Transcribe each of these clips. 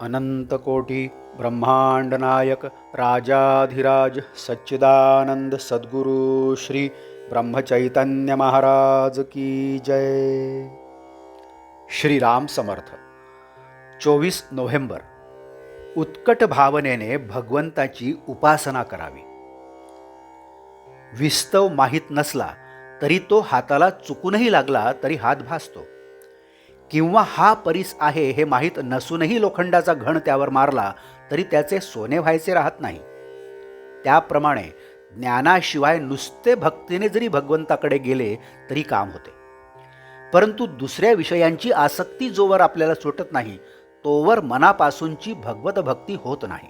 अनंतकोटी ब्रह्मांड नायक राजाधिराज सच्चिदानंद सद्गुरु श्री ब्रह्मचैतन्य महाराज की जय। श्रीराम समर्थ। चोवीस नोव्हेंबर। उत्कट भावनेने भगवंताची उपासना करावी। विस्तव माहीत नसला तरी तो हाताला चुकूनही लागला तरी हात भासतो। किंवा हा परीस आहे हे माहीत नसूनही लोखंडाचा घण त्यावर मारला तरी त्याचे सोने व्हायचे राहत नाही. त्याप्रमाणे ज्ञानाशिवाय नुसते भक्तीने जरी भगवंताकडे गेले तरी काम होते. परंतु दुसऱ्या विषयांची आसक्ती जोवर आपल्याला सुटत नाही तोवर मनापासूनची भगवत भक्ती होत नाही.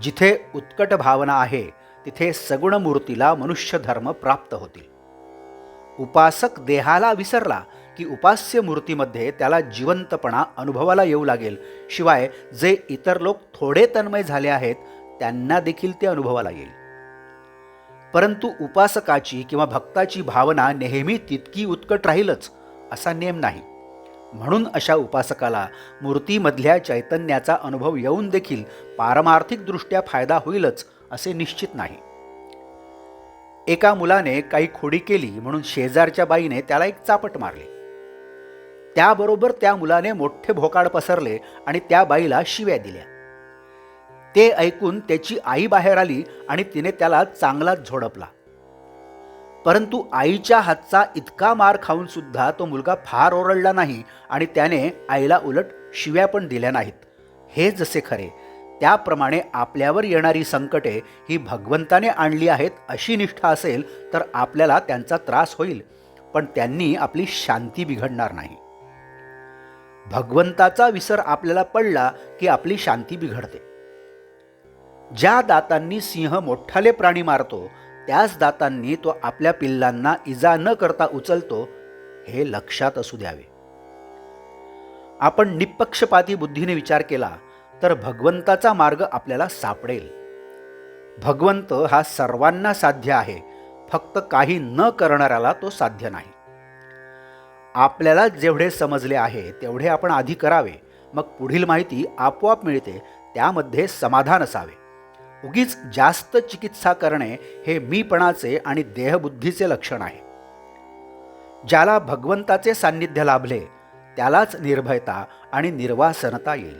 जिथे उत्कट भावना आहे तिथे सगुण मूर्तीला मनुष्य धर्म प्राप्त होतील. उपासक देहाला विसरला की उपास्य मूर्तीमध्ये त्याला जिवंतपणा अनुभवाला येऊ लागेल. शिवाय जे इतर लोक थोडे तन्मय झाले आहेत त्यांना देखील ते अनुभवाला येईल. परंतु उपासकाची किंवा भक्ताची भावना नेहमी तितकी उत्कट राहीलच असा नेम नाही. म्हणून अशा उपासकाला मूर्तीमधल्या चैतन्याचा अनुभव येऊन देखील पारमार्थिकदृष्ट्या फायदा होईलच असे निश्चित नाही. एका मुलाने काही खोडी केली म्हणून शेजारच्या बाईने त्याला एक चापट मारली. त्याबरोबर त्या मुलाने मोठे भोकाड पसरले आणि त्या बाईला शिव्या दिल्या. ते ऐकून त्याची आई बाहेर आली आणि तिने त्याला चांगलाच झोडपला. परंतु आईच्या हातचा इतका मार खाऊन सुद्धा तो मुलगा फार ओरडला नाही आणि त्याने आईला उलट शिव्या पण दिल्या नाहीत. हे जसे खरे त्याप्रमाणे आपल्यावर येणारी संकटे ही भगवंताने आणली आहेत अशी निष्ठा असेल तर आपल्याला त्यांचा त्रास होईल पण त्यांनी आपली शांती बिघडणार नाही. भगवंताचा विसर आपल्याला पडला की आपली शांती बिघडते. ज्या दातांनी सिंह मोठाले प्राणी मारतो त्याच दातांनी तो आपल्या पिल्लांना इजा न करता उचलतो हे लक्षात असू द्यावे. आपण निपक्षपाती बुद्धीने विचार केला तर भगवंताचा मार्ग आपल्याला सापडेल. भगवंत हा सर्वांना साध्य आहे फक्त काही न करणाऱ्याला तो साध्य नाही. आपल्याला जेवढे समजले आहे तेवढे आपण आधी करावे. मग पुढील माहिती आपोआप मिळते त्यामध्ये समाधान असावे. उगीच जास्त चिकित्सा करणे हे मीपणाचे आणि देहबुद्धीचे लक्षण आहे. ज्याला भगवंताचे सान्निध्य लाभले त्यालाच निर्भयता आणि निर्वासनता येईल.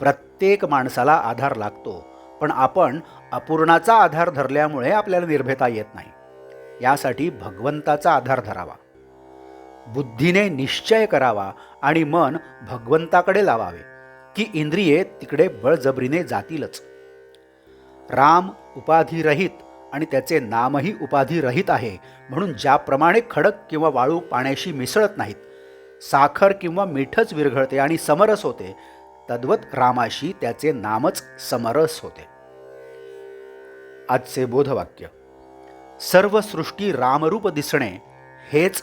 प्रत्येक माणसाला आधार लागतो पण आपण अपूर्णाचा आधार धरल्यामुळे आपल्याला निर्भयता येत नाही. यासाठी भगवंताचा आधार धरावा. बुद्धीने निश्चय करावा आणि मन भगवंताकडे लावावे की इंद्रिये तिकडे बळजबरीने जातीलच. राम उपाधिरहित आणि त्याचे नामही उपाधिरहित आहे म्हणून ज्याप्रमाणे खडक किंवा वाळू पाण्याशी मिसळत नाहीत साखर किंवा मीठच विरघळते आणि समरस होते तद्वत रामाशी त्याचे नामच समरस होते. आजचे बोधवाक्य सर्व सृष्टी रामरूप दिसणे हेच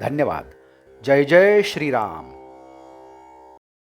धन्यवाद। जय जय श्रीराम।